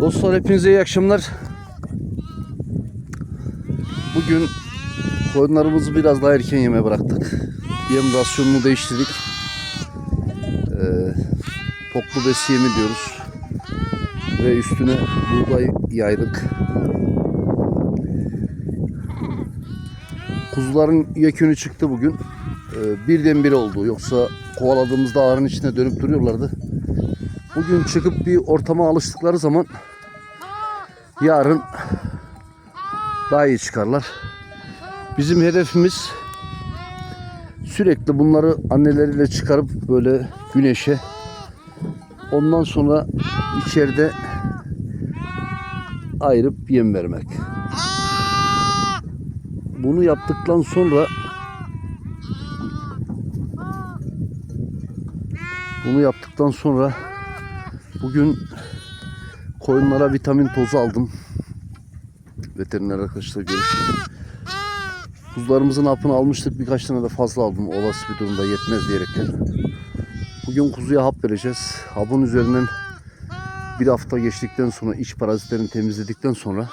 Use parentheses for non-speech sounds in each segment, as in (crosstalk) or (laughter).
Dostlar hepinize iyi akşamlar. Bugün koyunlarımızı biraz daha erken yeme bıraktık. Yem rasyonunu değiştirdik. Ee, toplu besi yemi diyoruz. Ve üstüne buğday yaydık. Kuzuların yekünü çıktı bugün. Ee, birdenbire oldu. Yoksa kovaladığımızda ağrın içine dönüp duruyorlardı. Bugün çıkıp bir ortama alıştıkları zaman yarın daha iyi çıkarlar. Bizim hedefimiz sürekli bunları anneleriyle çıkarıp böyle güneşe ondan sonra içeride ayırıp yem vermek. Bunu yaptıktan sonra bunu yaptıktan sonra bugün koyunlara vitamin tozu aldım. Veteriner arkadaşlar görüştüm. Kuzularımızın hapını almıştık. Birkaç tane de fazla aldım. Olası bir durumda yetmez diyerekten. Bugün kuzuya hap vereceğiz. Hapın üzerinden bir hafta geçtikten sonra iç parazitlerini temizledikten sonra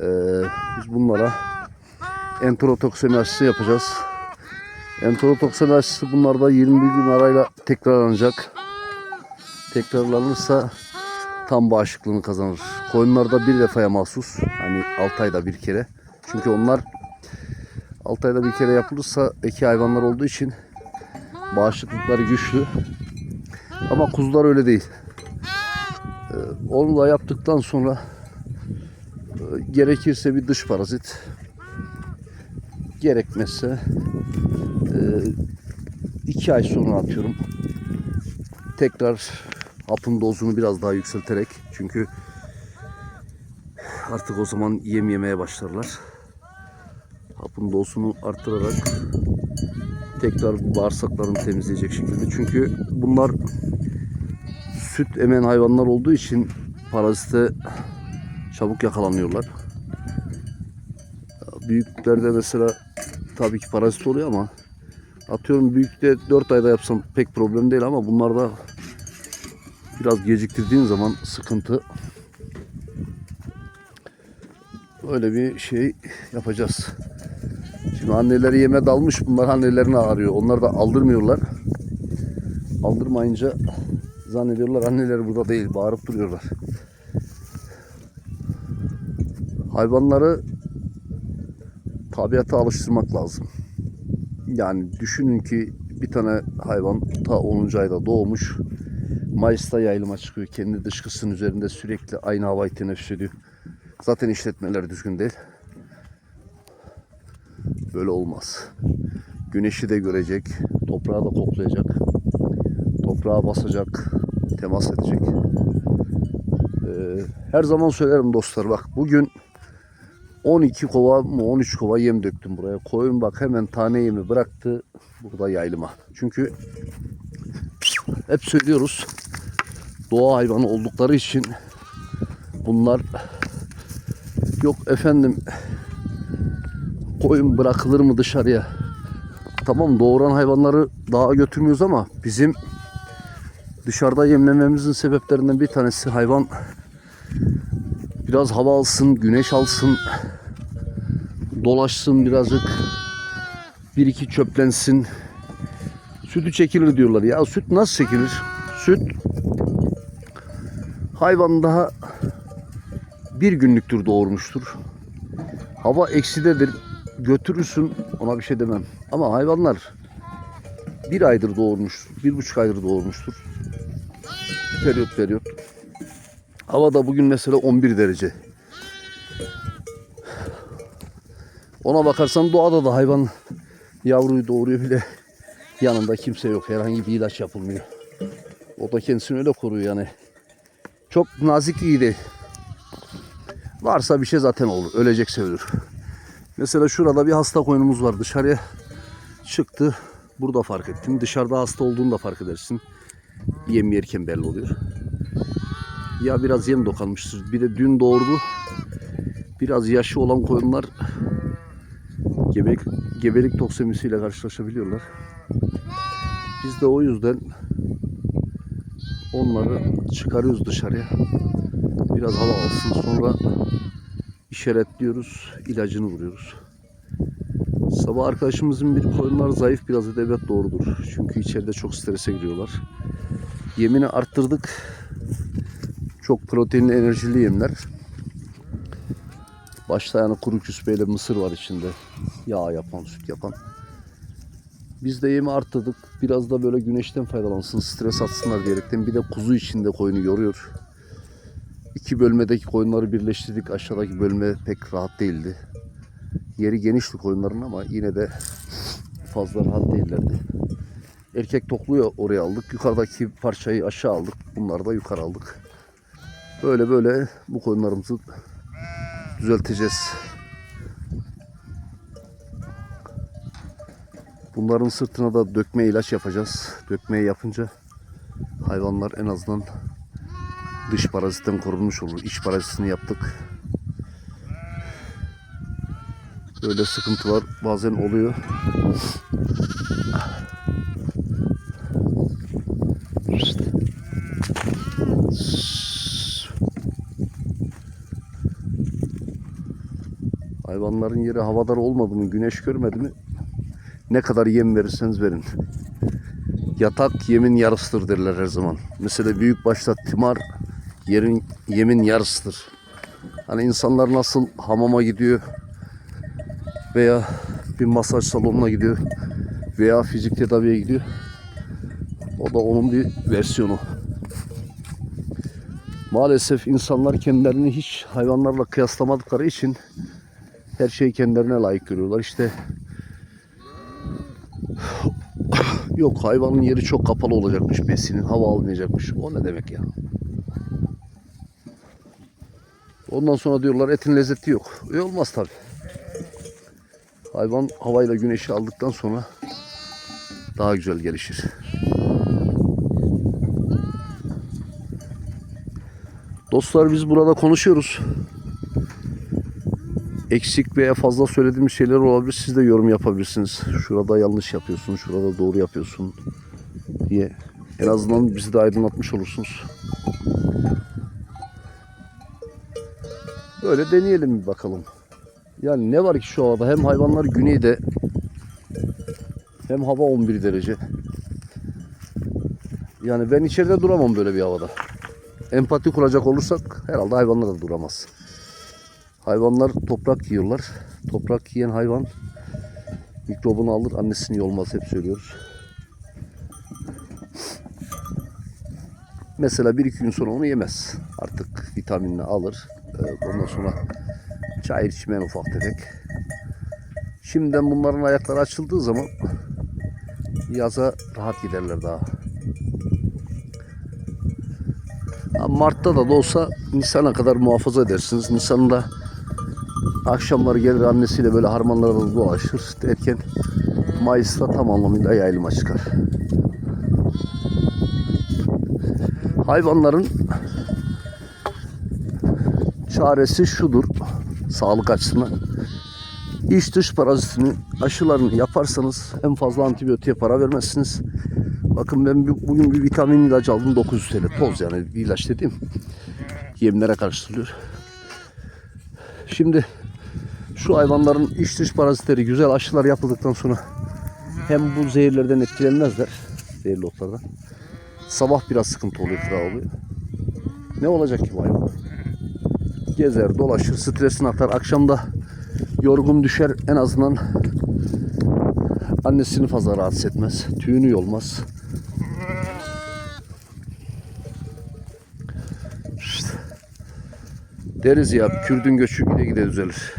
eee, biz bunlara enterotoksemi aşısı yapacağız. Enterotoksemi aşısı bunlarda 21 gün arayla tekrarlanacak. Tekrarlanırsa tam bağışıklığını kazanır. Koyunlarda bir defaya mahsus. Hani 6 ayda bir kere. Çünkü onlar 6 ayda bir kere yapılırsa eki hayvanlar olduğu için bağışıklıkları güçlü. Ama kuzular öyle değil. Ee, Onu da yaptıktan sonra e, gerekirse bir dış parazit gerekmezse e, iki ay sonra atıyorum. Tekrar hapın dozunu biraz daha yükselterek çünkü artık o zaman yem yemeye başlarlar. Hapın dozunu arttırarak tekrar bağırsaklarını temizleyecek şekilde. Çünkü bunlar süt emen hayvanlar olduğu için parazite çabuk yakalanıyorlar. Büyüklerde mesela tabii ki parazit oluyor ama atıyorum büyükte 4 ayda yapsam pek problem değil ama bunlarda biraz geciktirdiğin zaman sıkıntı. Öyle bir şey yapacağız. Şimdi anneleri yeme dalmış bunlar annelerini ağrıyor. Onlar da aldırmıyorlar. Aldırmayınca zannediyorlar anneleri burada değil bağırıp duruyorlar. Hayvanları tabiata alıştırmak lazım. Yani düşünün ki bir tane hayvan ta 10. ayda doğmuş. Mayıs'ta yayılıma çıkıyor. Kendi dışkısının üzerinde sürekli aynı havayı teneffüs ediyor. Zaten işletmeler düzgün değil. Böyle olmaz. Güneşi de görecek. Toprağı da koklayacak. Toprağa basacak. Temas edecek. Ee, her zaman söylerim dostlar bak bugün 12 kova mı 13 kova yem döktüm buraya. Koyun bak hemen tane yemi bıraktı burada yaylıma. Çünkü hep söylüyoruz doğa hayvanı oldukları için bunlar yok efendim koyun bırakılır mı dışarıya? Tamam doğuran hayvanları dağa götürmüyoruz ama bizim dışarıda yemlememizin sebeplerinden bir tanesi hayvan biraz hava alsın, güneş alsın, dolaşsın birazcık, bir iki çöplensin. Sütü çekilir diyorlar. Ya süt nasıl çekilir? Süt hayvan daha bir günlüktür doğurmuştur. Hava eksidedir. Götürürsün ona bir şey demem. Ama hayvanlar bir aydır doğurmuştur. Bir buçuk aydır doğurmuştur. Periyot periyot. Havada bugün mesela 11 derece. Ona bakarsan doğada da hayvan yavruyu doğuruyor bile yanında kimse yok. Herhangi bir ilaç yapılmıyor. O da kendisini öyle koruyor yani. Çok nazik iyiydi. Varsa bir şey zaten olur. Ölecekse ölür. Mesela şurada bir hasta koyunumuz var. Dışarıya çıktı. Burada fark ettim. Dışarıda hasta olduğunu da fark edersin. Yem yerken belli oluyor. Ya biraz yem dokanmıştır. Bir de dün doğurdu. Biraz yaşı olan koyunlar gebelik, gebelik toksemisiyle karşılaşabiliyorlar. Biz de o yüzden onları çıkarıyoruz dışarıya. Biraz hava alsın. Sonra işaretliyoruz. ilacını vuruyoruz. Sabah arkadaşımızın bir koyunlar zayıf biraz da evet doğrudur. Çünkü içeride çok strese giriyorlar. Yemini arttırdık. Çok proteinli enerjili yemler. Başta yani kuru küspeyle mısır var içinde. Yağ yapan, süt yapan. Biz de yemi arttırdık. Biraz da böyle güneşten faydalansın, stres atsınlar diyerekten. Bir de kuzu içinde koyunu yoruyor. İki bölmedeki koyunları birleştirdik. Aşağıdaki bölme pek rahat değildi. Yeri genişti koyunların ama yine de fazla rahat değillerdi. Erkek tokluyu oraya aldık. Yukarıdaki parçayı aşağı aldık. Bunları da yukarı aldık. Böyle böyle bu koyunlarımızı düzelteceğiz. Bunların sırtına da dökme ilaç yapacağız. Dökmeyi yapınca hayvanlar en azından dış parazitten korunmuş olur. İç parazitini yaptık. Böyle sıkıntılar bazen oluyor. Hayvanların yeri havadar olmadı mı, güneş görmedi mi ne kadar yem verirseniz verin. Yatak yemin yarısıdır derler her zaman. Mesela büyük başta timar yerin yemin yarısıdır. Hani insanlar nasıl hamama gidiyor veya bir masaj salonuna gidiyor veya fizik tedaviye gidiyor. O da onun bir versiyonu. Maalesef insanlar kendilerini hiç hayvanlarla kıyaslamadıkları için her şeyi kendilerine layık görüyorlar. İşte (coughs) yok hayvanın yeri çok kapalı olacakmış besinin hava almayacakmış. O ne demek ya? Ondan sonra diyorlar etin lezzeti yok. E olmaz tabi. Hayvan havayla güneşi aldıktan sonra daha güzel gelişir. Dostlar biz burada konuşuyoruz. Eksik veya fazla söylediğimiz şeyler olabilir. Siz de yorum yapabilirsiniz. Şurada yanlış yapıyorsun, şurada doğru yapıyorsun diye. En azından bizi de aydınlatmış olursunuz. Böyle deneyelim bir bakalım. Yani ne var ki şu havada? Hem hayvanlar güneyde hem hava 11 derece. Yani ben içeride duramam böyle bir havada. Empati kuracak olursak herhalde hayvanlar da duramaz. Hayvanlar toprak yiyorlar. Toprak yiyen hayvan mikrobunu alır, annesini yolmaz hep söylüyoruz. Mesela bir iki gün sonra onu yemez. Artık vitaminini alır. Ee, Ondan sonra çayır içmeyen ufak tefek. Şimdiden bunların ayakları açıldığı zaman yaza rahat giderler daha. Ha, Mart'ta da da olsa Nisan'a kadar muhafaza edersiniz. Nisan'da akşamları gelir annesiyle böyle harmanlarda dolaşır derken Mayıs'ta tam anlamıyla yayılıma çıkar. Hayvanların çaresi şudur sağlık açısından. İç dış parazitini aşılarını yaparsanız en fazla antibiyotiğe para vermezsiniz. Bakın ben bugün bir vitamin ilacı aldım 900 TL. Toz yani ilaç dediğim yemlere karıştırılıyor. Şimdi şu hayvanların iç dış parazitleri güzel aşılar yapıldıktan sonra hem bu zehirlerden etkilenmezler. Zehirli otlardan. Sabah biraz sıkıntı oluyor, kıra oluyor. Ne olacak ki bu hayvan? Gezer, dolaşır, stresini atar. Akşamda yorgun düşer en azından annesini fazla rahatsız etmez. Tüyünü yolmaz. Deriz ya Kürdün göçü gide gide düzelir.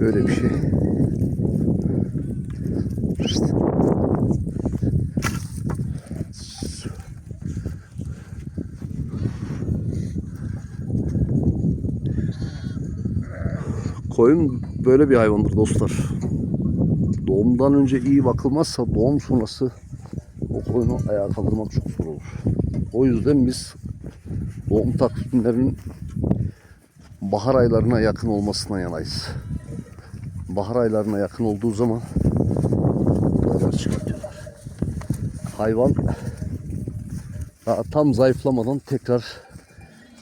Böyle bir şey. Koyun böyle bir hayvandır dostlar. Doğumdan önce iyi bakılmazsa doğum sonrası o koyunu ayağa kaldırmak çok zor olur. O yüzden biz doğum takvimlerinin bahar aylarına yakın olmasına yanayız. Bahar aylarına yakın olduğu zaman buradan çıkartıyorlar. Hayvan daha tam zayıflamadan tekrar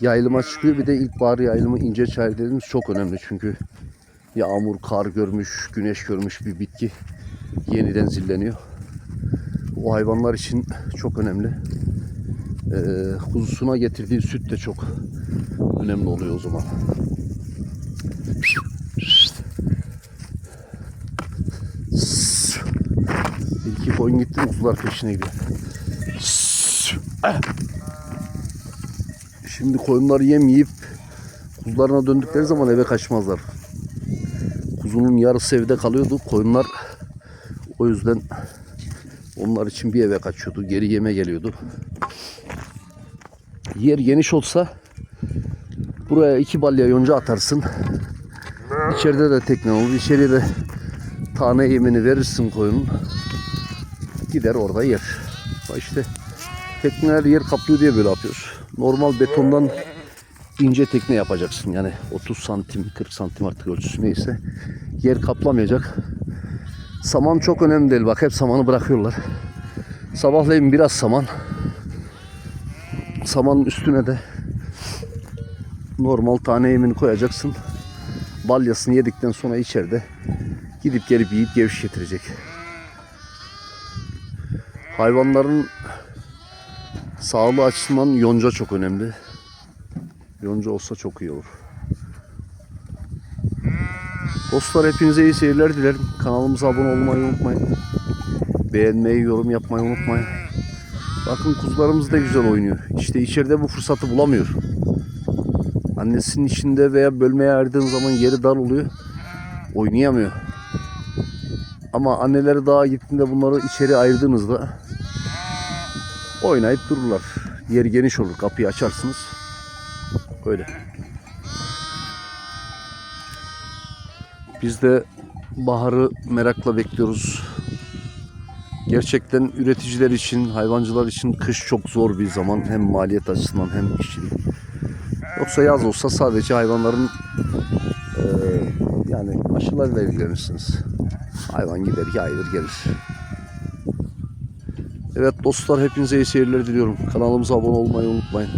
yayılıma çıkıyor. Bir de ilkbahar yayılımı ince çayır dediğimiz çok önemli. Çünkü yağmur, kar görmüş, güneş görmüş bir bitki yeniden zilleniyor. O hayvanlar için çok önemli. Ee, kuzusuna getirdiği süt de çok önemli oluyor o zaman. Bir iki koyun gitti kuzular peşine gidiyor. Şimdi koyunları yem yiyip kuzularına döndükleri zaman eve kaçmazlar. Kuzunun yarısı evde kalıyordu. Koyunlar o yüzden onlar için bir eve kaçıyordu. Geri yeme geliyordu. Yer geniş olsa buraya iki balya yonca atarsın. İçeride de tekne olur. İçeriye de tane yemini verirsin koyunun. Gider orada yer. İşte tekneler yer kaplıyor diye böyle yapıyoruz. Normal betondan ince tekne yapacaksın. Yani 30 santim, 40 santim artık ölçüsü neyse. Yer kaplamayacak. Saman çok önemli değil. Bak hep samanı bırakıyorlar. Sabahleyin biraz saman. Samanın üstüne de normal tane yemini koyacaksın. Balyasını yedikten sonra içeride gidip gelip yiyip geviş getirecek. Hayvanların sağlığı açısından yonca çok önemli. Yonca olsa çok iyi olur. Dostlar hepinize iyi seyirler dilerim. Kanalımıza abone olmayı unutmayın. Beğenmeyi, yorum yapmayı unutmayın. Bakın kuzularımız da güzel oynuyor. İşte içeride bu fırsatı bulamıyor. Annesinin içinde veya bölmeye ayırdığın zaman yeri dar oluyor. Oynayamıyor. Ama anneleri daha gittiğinde bunları içeri ayırdığınızda oynayıp dururlar. Yer geniş olur. Kapıyı açarsınız. Öyle. Biz de baharı merakla bekliyoruz. Gerçekten üreticiler için, hayvancılar için kış çok zor bir zaman. Hem maliyet açısından hem işçilik. Yoksa yaz olsa sadece hayvanların eee, yani aşılarıyla ilgilenirsiniz. Hayvan gider, yayılır gelir. Evet dostlar hepinize iyi seyirler diliyorum. Kanalımıza abone olmayı unutmayın.